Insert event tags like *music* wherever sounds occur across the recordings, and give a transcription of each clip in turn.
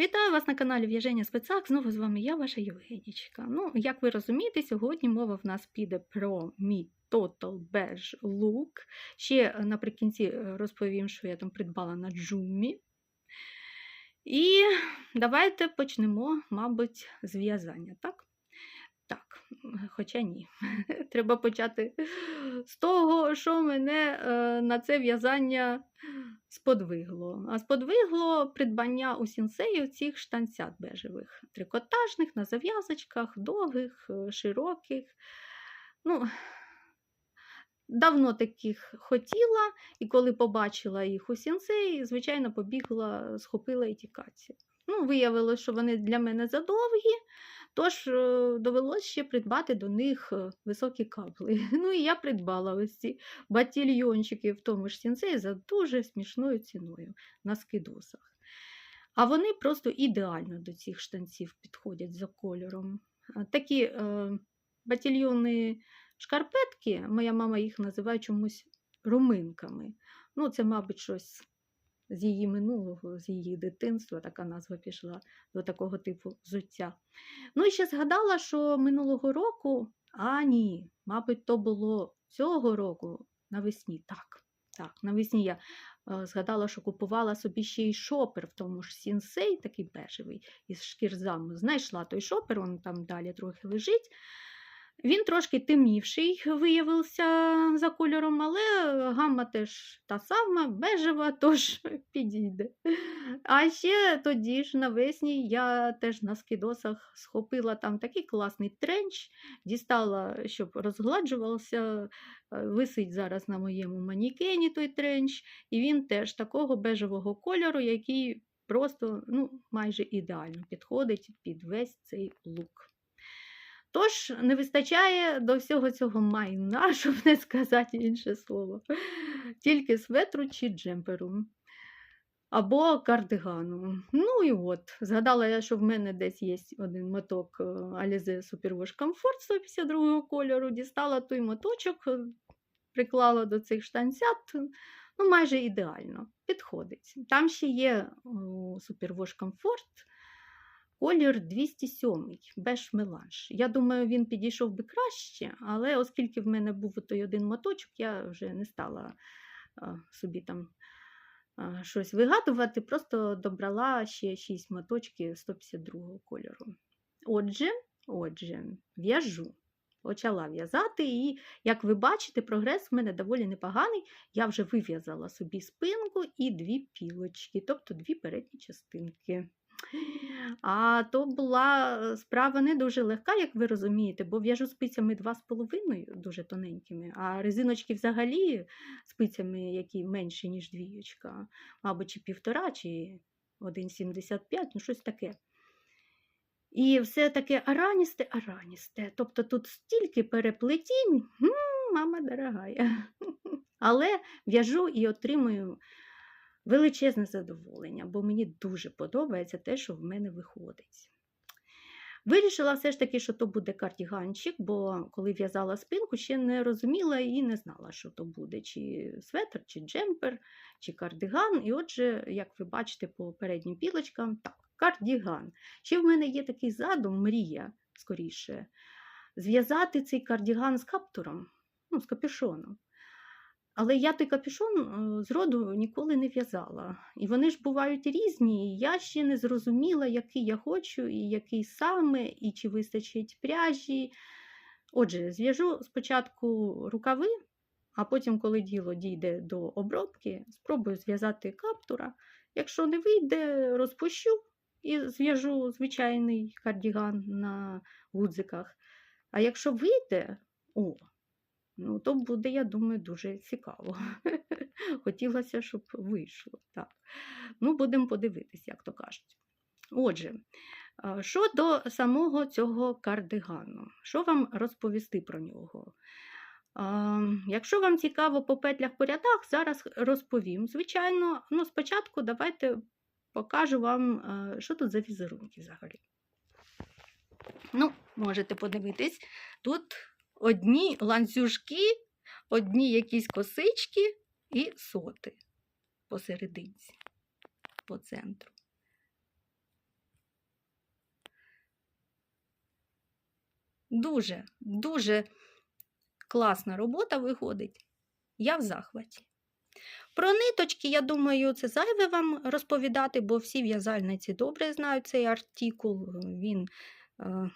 Вітаю вас на каналі В'яження Спецак. Знову з вами я, ваша Євгенічка. Ну, як ви розумієте, сьогодні мова в нас піде про мій Total Beige Look. Ще наприкінці е, розповім, що я там придбала на джумі. І давайте почнемо, мабуть, з в'язання, так? Так, хоча ні. *laughs* Треба почати з того, що мене е, на це в'язання сподвигло. А сподвигло придбання у сінсею цих штанцят бежевих, трикотажних, на зав'язочках, довгих, е, широких. Ну, Давно таких хотіла, і коли побачила їх у сінсеї, звичайно, побігла, схопила і тікати. Ну, виявилося, що вони для мене задовгі, тож е, довелося ще придбати до них е, високі капли. *laughs* Ну і я придбала ось ці батільйончики в тому ж сінцеї за дуже смішною ціною на скидосах. А вони просто ідеально до цих штанців підходять за кольором. Такі е, батільйонні шкарпетки, моя мама їх називає чомусь руминками. Ну, це, мабуть, щось з її минулого, з її дитинства, така назва пішла до такого типу взуття. Ну і ще згадала, що минулого року, а ні, мабуть, то було цього року навесні. Так, так, навесні я е, згадала, що купувала собі ще й шопер в тому ж сінсей, такий бежевий, із шкірзами. Знайшла той шопер, він там далі трохи лежить. Він трошки темніший виявився за кольором, але гамма теж та сама, бежева, *laughs* тож підійде. А ще тоді ж навесні я теж на скидосах схопила там такий класний тренч, дістала, щоб розгладжувався. е, Висить зараз на моєму манікені той тренч, і він теж такого бежевого кольору, який просто ну, майже ідеально підходить під весь цей лук. Тож не вистачає до всього цього майна, *laughs* щоб не сказати інше слово. Тільки светру чи джемперу. Або кардигану. Ну і от, згадала я, що в мене десь є один моток е, Alize Superwash Comfort 152 кольору. Дістала той моточок, е, приклала до цих штанцят. Ну, майже ідеально підходить. Там ще є Superwash Comfort Колір 207 беж меланж. Я думаю, він підійшов би краще, але оскільки в мене був той один моточок, я вже не стала собі там щось вигадувати, просто добрала ще 6 моточків 152 кольору. Отже, отже, в'яжу. Почала в'язати, і, як ви бачите, прогрес в мене доволі непоганий. Я вже вив'язала собі спинку і дві пілочки, тобто дві передні частинки. А то була е, справа не дуже легка, як ви розумієте, бо в'яжу спицями 2,5 дуже тоненькими, а резиночки взагалі спицями, які менші, ніж двієчка, мабуть, чи півтора, чи 1,75, ну щось таке. І все таке араністе, араністе. Тобто тут стільки переплетінь, мама дорогая. *laughs* Але в'яжу і отримую величезне задоволення, бо мені дуже подобається те, що в мене виходить. Вирішила все ж таки, що то буде кардіганчик, бо коли в'язала спинку, ще не розуміла і не знала, що то буде, чи светр, чи джемпер, чи кардиган. І отже, як ви бачите по переднім пілочкам, так, кардіган. Ще в мене є такий задум, мрія, скоріше, зв'язати цей кардіган з каптуром, ну, з капюшоном. Але я той капюшон е, зроду ніколи не в'язала. І вони ж бувають різні, і я ще не зрозуміла, який я хочу, і який саме, і чи вистачить пряжі. Отже, зв'яжу спочатку рукави, а потім, коли діло дійде до обробки, спробую зв'язати каптура. Якщо не вийде, розпущу і зв'яжу звичайний кардіган на гудзиках. А якщо вийде, о, Ну, то буде, я думаю, дуже цікаво. *laughs* Хотілося, щоб вийшло. Так. Ну, будемо подивитися, як то кажуть. Отже, щодо самого цього кардигану, що вам розповісти про нього? Якщо вам цікаво по петлях по рядах, зараз розповім. Звичайно, ну, спочатку давайте покажу вам, що тут за візерунки взагалі. Ну, можете подивитись, тут одні ланцюжки, одні якісь косички і соти посерединці, по центру. Дуже, дуже класна робота виходить. Я в захваті. Про ниточки, я думаю, це зайве вам розповідати, бо всі в'язальниці добре знають цей артикул, він е,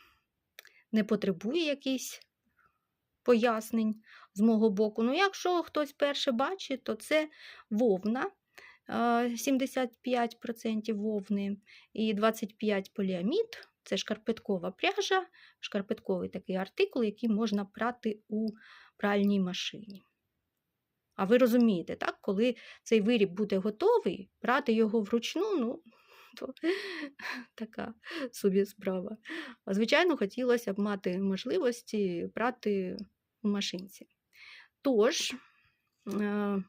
не потребує якийсь пояснень з мого боку. Ну, якщо хтось перше бачить, то це вовна. е, 75% вовни і 25 поліамід. Це шкарпеткова пряжа, шкарпетковий такий артикул, який можна прати у пральній машині. А ви розумієте, так, коли цей виріб буде готовий, прати його вручну, ну, то *laughs* така собі справа. Звичайно, хотілося б мати можливості прати у машинці. Тож, е,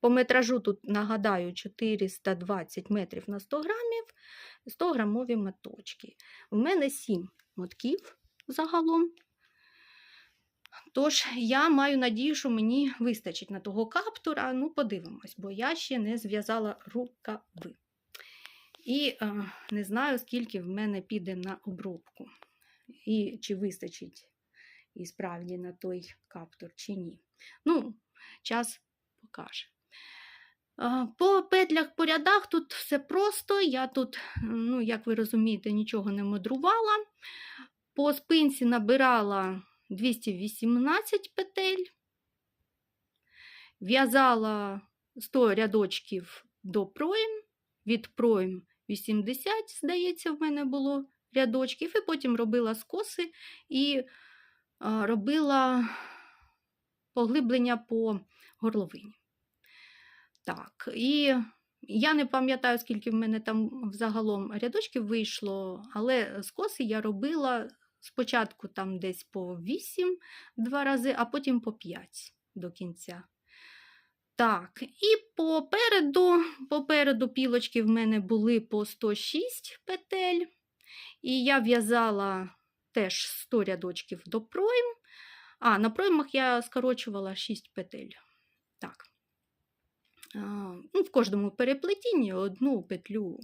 по метражу тут нагадаю 420 метрів на 100 грамів, 100 грамові моточки. У мене 7 мотків загалом. Тож, я маю надію, що мені вистачить на того каптура. Ну, подивимось, бо я ще не зв'язала рукави. І е, не знаю, скільки в мене піде на обробку. І чи вистачить і справді на той каптур, чи ні. Ну, час покаже. Е, По петлях по рядах тут все просто. Я тут, ну, як ви розумієте, нічого не мудрувала. По спинці набирала 218 петель, в'язала 100 рядочків до пройм, від пройм 80, здається, в мене було рядочків, і потім робила скоси і робила поглиблення по горловині. Так, і я не пам'ятаю, скільки в мене там взагалом рядочків вийшло, але скоси я робила спочатку там десь по 8 два рази, а потім по 5 до кінця. Так, і попереду, попереду пілочки в мене були по 106 петель. І я в'язала теж 100 рядочків до пройм. А, на проймах я скорочувала 6 петель. Так. А, ну, В кожному переплетінні одну петлю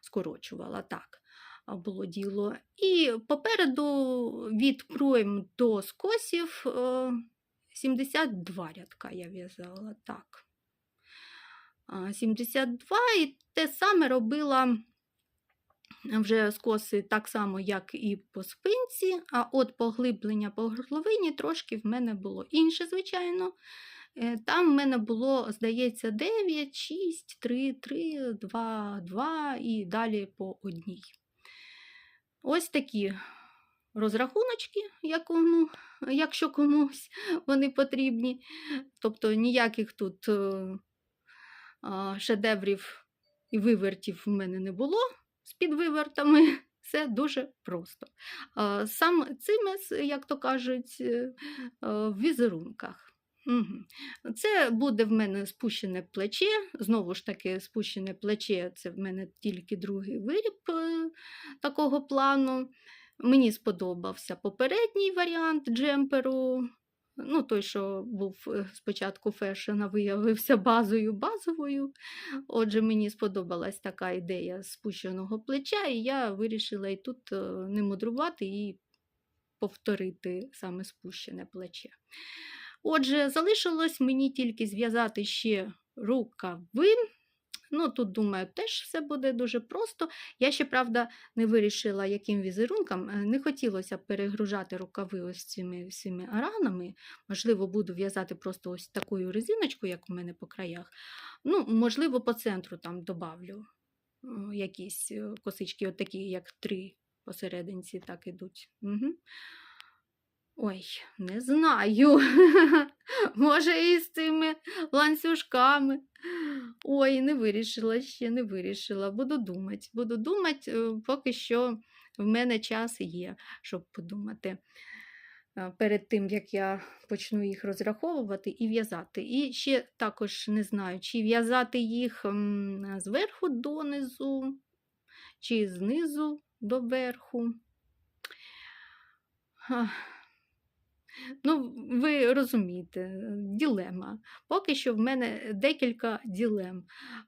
скорочувала. Так було діло. І попереду від пройм до скосів е, 72 рядка я в'язала. так. 72 і те саме робила вже скоси так само, як і по спинці, а от поглиблення по горловині трошки в мене було інше, звичайно. Е, Там в мене було, здається, 9, 6, 3, 3, 2, 2 і далі по одній. Ось такі розрахуночки, якому, якщо комусь *laughs* вони потрібні. Тобто ніяких тут е, шедеврів і вивертів в мене не було з підвивертами. *laughs* Все дуже просто. Сам цимес, як то кажуть, е, е, в візерунках. Це буде в мене спущене плече. Знову ж таки, спущене плече це в мене тільки другий виріб такого плану. Мені сподобався попередній варіант джемперу. Ну, Той, що був е, спочатку фешена, виявився базою базовою. Отже, мені сподобалась така ідея спущеного плеча, і я вирішила і тут е, не мудрувати і повторити саме спущене плече. Отже, залишилось мені тільки зв'язати ще рукави. Ну, тут, думаю, теж все буде дуже просто. Я ще, правда, не вирішила, яким візерунком. Е, Не хотілося перегружати рукави ось цими всіми аранами. Можливо, буду в'язати просто ось такою резиночкою, як у мене по краях. Ну, Можливо, по центру там добавлю якісь е, косички, от такі, як три посерединці, так ідуть. Угу. Ой, не знаю. *laughs* Може, і з цими ланцюжками. Ой, не вирішила ще, не вирішила. Буду думати. Буду думати, е, поки що в мене час є, щоб подумати. е, Перед тим, як я почну їх розраховувати і в'язати. І ще також не знаю, чи в'язати їх зверху донизу, чи знизу до верху. Ну, ви розумієте, ділема. Поки що в мене декілька ділем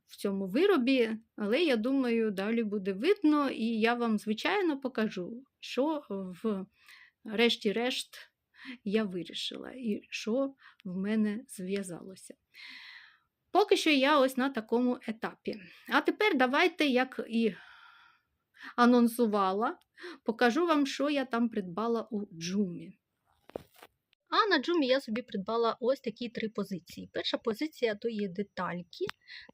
в цьому виробі, але я думаю, далі буде видно, і я вам, звичайно, покажу, що в решті-решт я вирішила, і що в мене зв'язалося. Поки що я ось на такому етапі. А тепер давайте, як і анонсувала, покажу вам, що я там придбала у Джумі. А на Джумі я собі придбала ось такі три позиції. Перша позиція то є детальки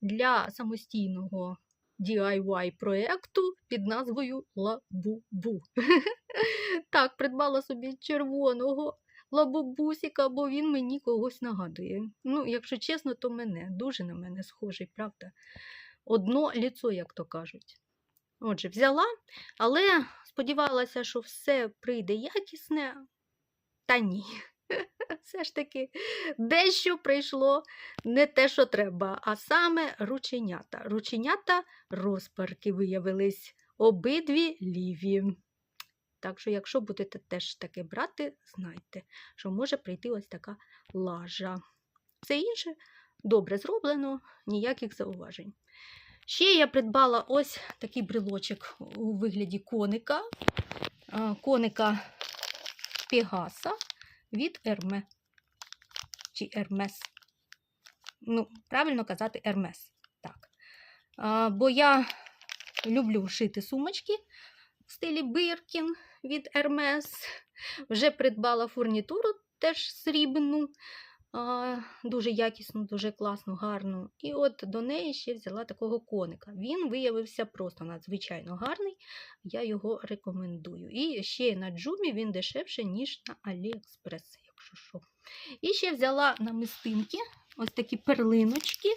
для самостійного DIY проєкту під назвою Лабубу. *laughs* Так, придбала собі червоного лабубусіка, бо він мені когось нагадує. Ну, якщо чесно, то мене дуже на мене схожий, правда? Одно ліцо, як то кажуть. Отже, взяла, але сподівалася, що все прийде якісне, та ні. *laughs* Все ж таки, дещо прийшло не те, що треба, а саме рученята. Рученята розпарки виявились обидві ліві. Так що, якщо будете теж таке брати, знайте, що може прийти ось така лажа. Все інше добре зроблено, ніяких зауважень. Ще я придбала ось такий брелочок у вигляді коника, коника Пегаса від Ерме. Чи Ермес. Ну, правильно казати Ермес. Так. А, бо я люблю шити сумочки в стилі Биркін від Ермес. Вже придбала фурнітуру теж срібну, дуже якісну, дуже класну, гарну. І от до неї ще взяла такого коника. Він виявився просто надзвичайно гарний. Я його рекомендую. І ще на Джумі він дешевше, ніж на Аліекспрес, якщо що. І ще взяла намистинки, ось такі перлиночки.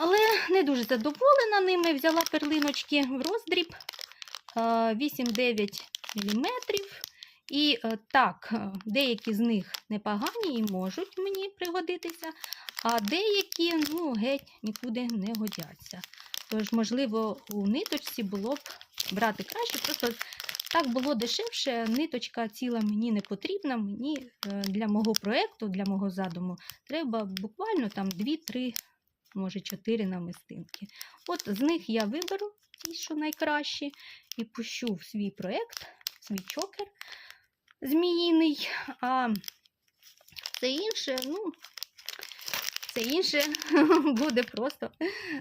Але не дуже задоволена ними. Взяла перлиночки в роздріб е, 8-9 мм. І е, так, е, деякі з них непогані і можуть мені пригодитися, а деякі ну, геть нікуди не годяться. Тож, можливо, у ниточці було б брати краще, просто так було дешевше, ниточка ціла мені не потрібна. Мені е, для мого проєкту, для мого задуму, треба буквально там 2-3, може 4 намистинки. От з них я виберу ті, що найкращі, і пущу в свій проєкт, свій чокер зміїний, а все інше, ну, все інше *laughs* буде просто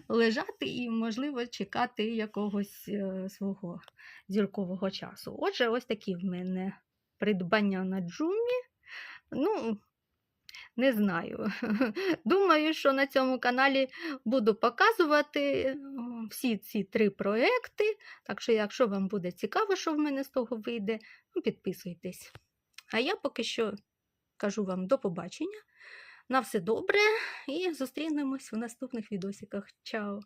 лежати і, можливо, чекати якогось е, свого зіркового часу. Отже, ось такі в мене придбання на джумі. Ну, не знаю. *laughs* Думаю, що на цьому каналі буду показувати всі ці три проекти. Так що, якщо вам буде цікаво, що в мене з того вийде, ну, підписуйтесь. А я поки що кажу вам до побачення. На все добре і зустрінемось в наступних відосиках. Чао!